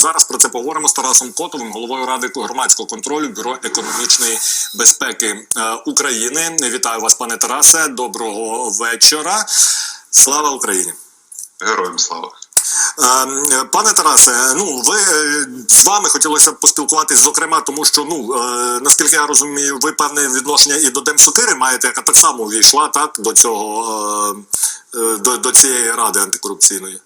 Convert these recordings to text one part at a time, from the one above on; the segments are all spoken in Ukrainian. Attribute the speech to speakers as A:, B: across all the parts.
A: зараз про це поговоримо з Тарасом Котовим, головою ради громадського контролю Бюро економічної безпеки е, України. Вітаю вас, пане Тарасе. Доброго вечора. Слава Україні.
B: Героям слава.
A: Е, Пане Тарасе, ну ви е, з вами хотілося б поспілкуватись, зокрема, тому що ну наскільки я розумію, ви певне відношення і до Демсокири маєте, яка так само увійшла так до цього до, до цієї ради антикорупційної.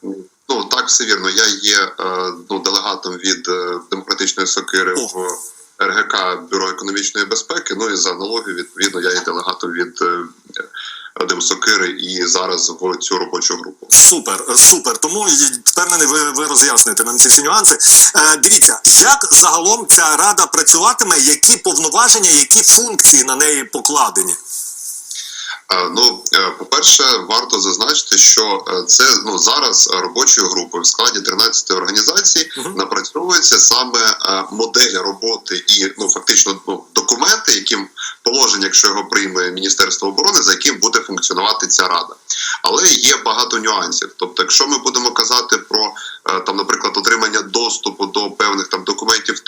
B: Ну так все вірно. Я є е, ну, делегатом від е, демократичної сокири
A: О.
B: в РГК Бюро економічної безпеки. Ну і за аналогію, відповідно, я є делегатом від е, Демсокири і зараз в цю робочу групу.
A: Супер, супер. Тому впевнений, ви, ви роз'ясните нам ці всі нюанси. Е, дивіться, як загалом ця рада працюватиме, які повноваження, які функції на неї покладені.
B: Е, Ну, е, по-перше, варто зазначити, що е, це ну зараз робочою групою в складі 13 організацій
A: Мгм.
B: напрацьовується саме модель роботи і ну фактично ну, документи, яким положення, якщо його прийме Міністерство оборони, за яким буде функціонувати ця рада. Але є багато нюансів. Тобто, якщо ми будемо казати про там, наприклад, отримання доступу до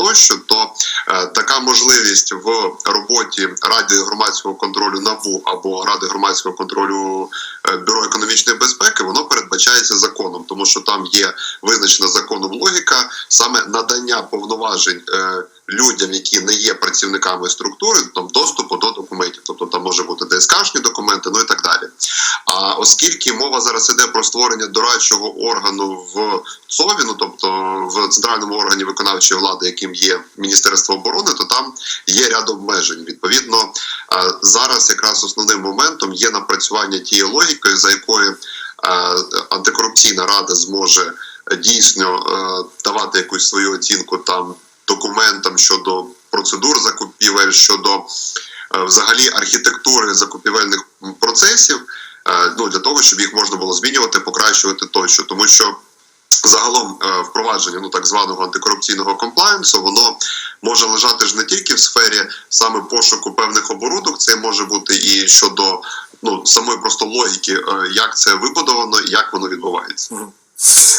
B: тощо, то е, така можливість в роботі Ради громадського контролю НАБУ або Ради громадського контролю е, Бюро економічної безпеки, воно передбачається законом, тому що там є визначена законом логіка саме надання повноважень. е, Людям, які не є працівниками структури, там доступу до документів, тобто там може бути ДСКшні документи, ну і так далі. А оскільки мова зараз іде про створення дорадчого органу в ЦОВі, ну тобто в центральному органі виконавчої влади, яким є Міністерство оборони, то там є ряд обмежень. Відповідно, е, зараз якраз основним моментом є напрацювання тієї логіки, за якою е, антикорупційна рада зможе дійсно е, давати якусь свою оцінку там документам щодо процедур закупівель, щодо е, взагалі архітектури закупівельних процесів, е, ну для того, щоб їх можна було змінювати, покращувати тощо, тому що. Загалом е, впровадження ну так званого антикорупційного комплаєнсу, воно може лежати ж не тільки в сфері саме пошуку певних оборудок, це може бути і щодо ну самої просто логіки, як це вибудовано і як воно відбувається.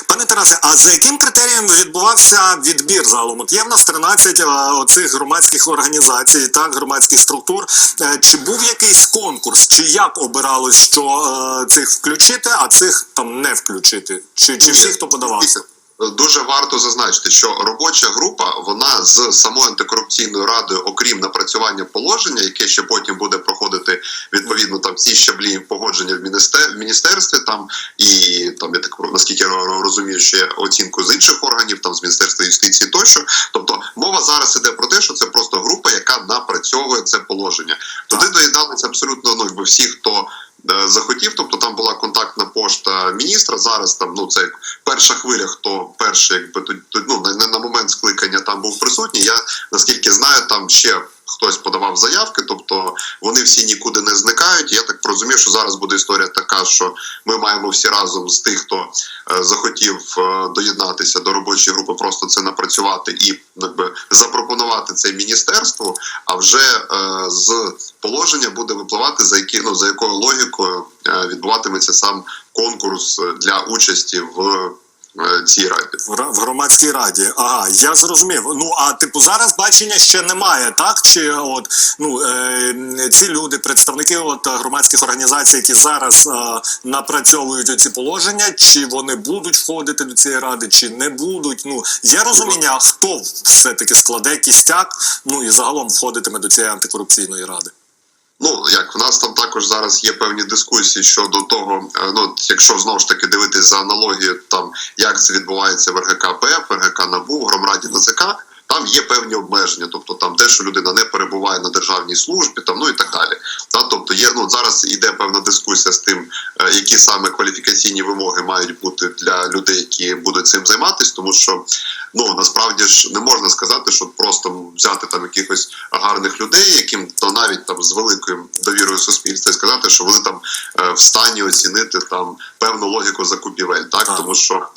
A: Пане Тарасе, а за яким критерієм відбувався відбір загалом? От є в нас 13 е, оцих громадських організацій, так, громадських структур. Е, Чи був якийсь конкурс, чи як обиралось, що е, цих включити, а цих там не включити? Чи, чи всі, хто подавався?
B: Дуже варто зазначити, що робоча група вона з самою антикорупційною радою, окрім напрацювання положення, яке ще потім буде проходити відповідно там всі щаблі погодження в міністер- в міністерстві, там і там я так наскільки я розумію, ще оцінку з інших органів, там з міністерства юстиції тощо. Тобто мова зараз іде про те, що це просто група, яка напрацьовує це положення. Туди доєдналися абсолютно ну всі, хто. Е, Захотів, тобто там була контактна пошта міністра. Зараз там ну це як перша хвиля, хто перший, якби тут ну на, на момент скликання там був присутній. Я наскільки знаю, там ще хтось подавав заявки, тобто вони всі нікуди не зникають. Я так розумію, що зараз буде історія така, що ми маємо всі разом з тих, хто е, захотів е, доєднатися до робочої групи, просто це напрацювати і якби запропонувати це міністерству. А вже е, з положення буде випливати за які ну за якою логікою відбуватиметься сам конкурс для участі в цій раді.
A: В громадській раді. Ага, я зрозумів. Ну а типу зараз бачення ще немає, так? Чи от ну е, ці люди, представники от громадських організацій, які зараз е, напрацьовують ці положення, чи вони будуть входити до цієї ради, чи не будуть. Ну є розуміння, хто все таки складе кістяк, ну і загалом входитиме до цієї антикорупційної ради.
B: Ну як в нас там також зараз є певні дискусії щодо того, е, ну якщо знову ж таки дивитись за аналогією, там як це відбувається в РГК ПФ, РГК НАБУ, в Громраді НАЗК, там є певні обмеження, тобто там те, що людина не перебуває на державній службі, там ну і так далі. Та тобто є ну зараз іде певна дискусія з тим, е, які саме кваліфікаційні вимоги мають бути для людей, які будуть цим займатися, тому що ну насправді ж не можна сказати, що просто взяти там якихось гарних людей, яким то навіть там з великою довірою суспільства, і сказати, що вони там е, в стані оцінити там певну логіку закупівель, так
A: Так.
B: тому що.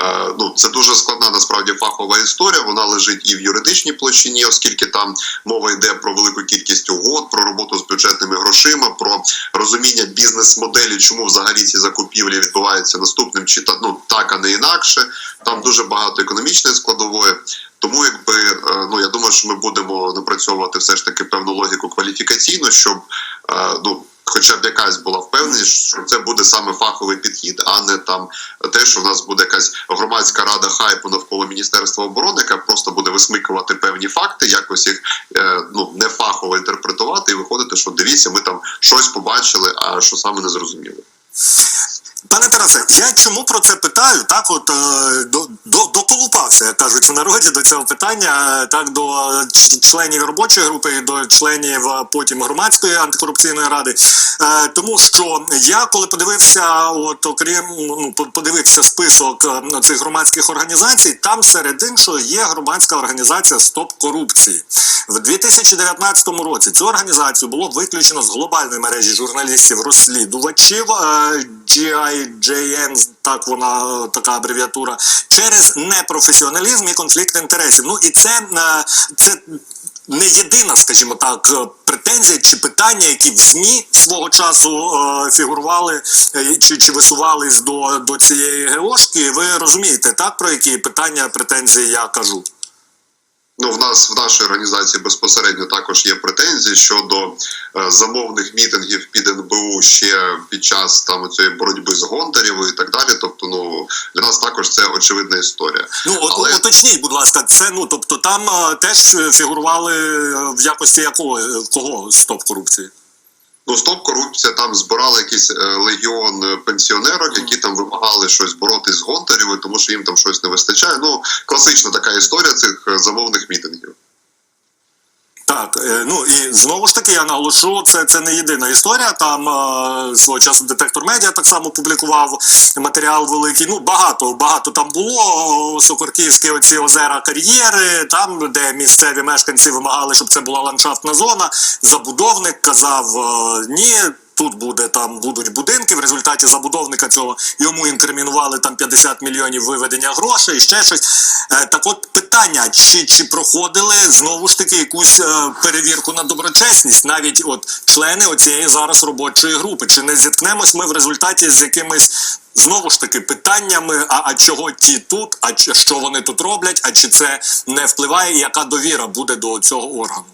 B: Е, ну, це дуже складна насправді фахова історія. Вона лежить і в юридичній площині, оскільки там мова йде про велику кількість угод, про роботу з бюджетними грошима, про розуміння бізнес-моделі, чому взагалі ці закупівлі відбуваються наступним чи та ну так, а не інакше. Там дуже багато економічної складової. Тому, якби е, ну я думаю, що ми будемо напрацьовувати все ж таки певну логіку кваліфікаційну, щоб е, ну. Хоча б якась була впевненість, що це буде саме фаховий підхід, а не там те, що в нас буде якась громадська рада хайпу навколо міністерства оборони, яка просто буде висмикувати певні факти, якось їх е, ну не фахово інтерпретувати і виходити, що дивіться, ми там щось побачили, а що саме не зрозуміли.
A: Пане я чому про це питаю? Так, от е, до, до, доколупався, як кажуть в народі, до цього питання, е, так до членів робочої групи, до членів е, потім громадської антикорупційної ради. Е, тому що я коли подивився, от окрім ну подивився список е, цих громадських організацій, там серед іншого є громадська організація Стоп корупції. В 2019 році цю організацію було виключено з глобальної мережі журналістів-розслідувачів е, GIJN, так вона така абревіатура, через непрофесіоналізм і конфлікт інтересів. Ну і це, е, це не єдина, скажімо так, е, претензія чи питання, які в ЗМІ свого часу е, фігурували чи, чи висувались до, до цієї ГОшки. Ви розумієте, так про які питання, претензії я кажу?
B: Ну, в нас в нашій організації безпосередньо також є претензії щодо е, замовних мітингів під НБУ ще під час там цієї боротьби з Гондарєвою і так далі. Тобто, ну для нас також це очевидна історія.
A: Ну от
B: Але-
A: уточніть, будь ласка, це ну тобто там а, теж фігурували е, в якості якого е, кого стоп корупції?
B: Ну, стоп корупція там збирали якийсь е, легіон е, пенсіонерок, які там вимагали щось боротись з Гонтарєвою, тому що їм там щось не вистачає. Ну, класична така історія цих е, замовних мітингів.
A: Так, е, ну і знову ж таки я наголошу, це, це не єдина історія. Там е, свого часу детектор медіа так само публікував матеріал великий. Ну багато багато там було. Сокорківські оці озера кар'єри, там де місцеві мешканці вимагали, щоб це була ландшафтна зона. Забудовник казав е, ні. Тут буде там будуть будинки. В результаті забудовника цього йому інкримінували там 50 мільйонів виведення грошей, і ще щось. Е, так, от питання: чи, чи проходили знову ж таки якусь е, перевірку на доброчесність, навіть от члени оцієї зараз робочої групи? Чи не зіткнемось ми в результаті з якимись знову ж таки питаннями? А, а чого ті тут? А що вони тут роблять? А чи це не впливає? Яка довіра буде до цього органу?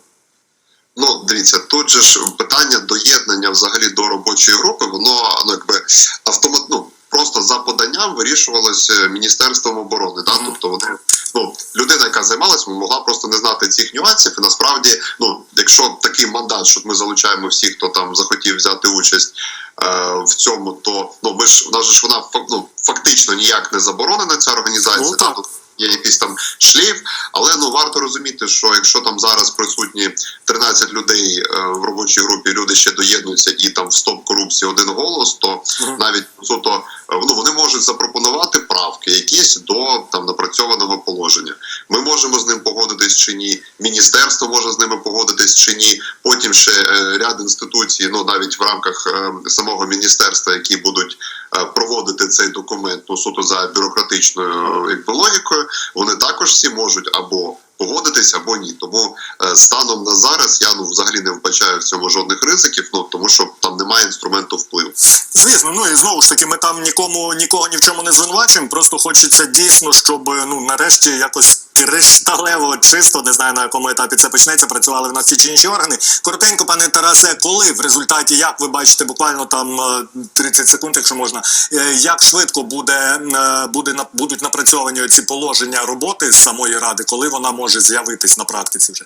B: Ну, дивіться, тут же ж питання доєднання взагалі до робочої групи, воно ну, якби автомат, ну, просто за поданням вирішувалося Міністерством оборони. Да? Тобто вони ну, людина, яка займалась, могла просто не знати цих нюансів. І насправді, ну, якщо такий мандат, що ми залучаємо всіх, хто там захотів взяти участь е, в цьому, то ну ми ж у нас ж вона ну, фактично ніяк не заборонена ця організація.
A: Ну,
B: да?
A: так.
B: Є якийсь там шлейф, але ну варто розуміти, що якщо там зараз присутні 13 людей е, в робочій групі, люди ще доєднуються і там в стоп корупції один голос, то навіть суто ну вони можуть запропонувати правки якісь до там напрацьованого положення. Ми можемо з ним погодитись чи ні. Міністерство може з ними погодитись чи ні. Потім ще е, ряд інституцій, ну навіть в рамках е, самого міністерства, які будуть е, проводити цей документ, ну суто за бюрократичною е, логікою, вони також всі можуть або погодитись, або ні. Тому е, станом на зараз я ну взагалі не вбачаю в цьому жодних ризиків. Ну тому що там немає інструменту впливу.
A: Звісно, ну і знову ж таки, ми там нікому нікого ні в чому не звинувачуємо. Просто хочеться дійсно, щоб ну нарешті якось кришталево чисто, не знаю на якому етапі це почнеться. Працювали в нас ті чи інші органи. Коротенько, пане Тарасе, коли в результаті, як ви бачите, буквально там е, 30 секунд, якщо можна, е, як швидко буде, е, буде будуть напрацьовані ці положення роботи з самої ради, коли вона може з'явитись на практиці вже?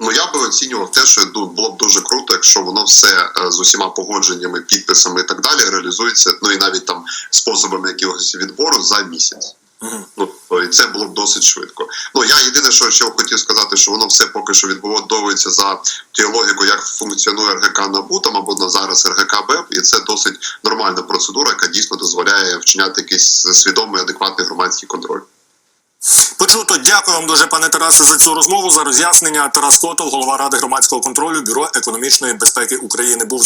B: Ну я би оцінював те, що ну, було б дуже круто, якщо воно все е, з усіма погодженнями, підписами і так далі реалізується. Ну і навіть там способами якогось відбору за місяць. Ну і це було б досить швидко. Ну я єдине, що ще хотів сказати, що воно все поки що відбудовується за тією логікою, як функціонує РГК НАБУ там або на зараз РГК БЕП, і це досить нормальна процедура, яка дійсно дозволяє вчиняти якийсь свідомий адекватний громадський контроль.
A: Почуто. Дякую вам дуже, пане Тарасе, за цю розмову, за роз'яснення. Тарас Котов, голова ради громадського контролю, бюро економічної безпеки України, був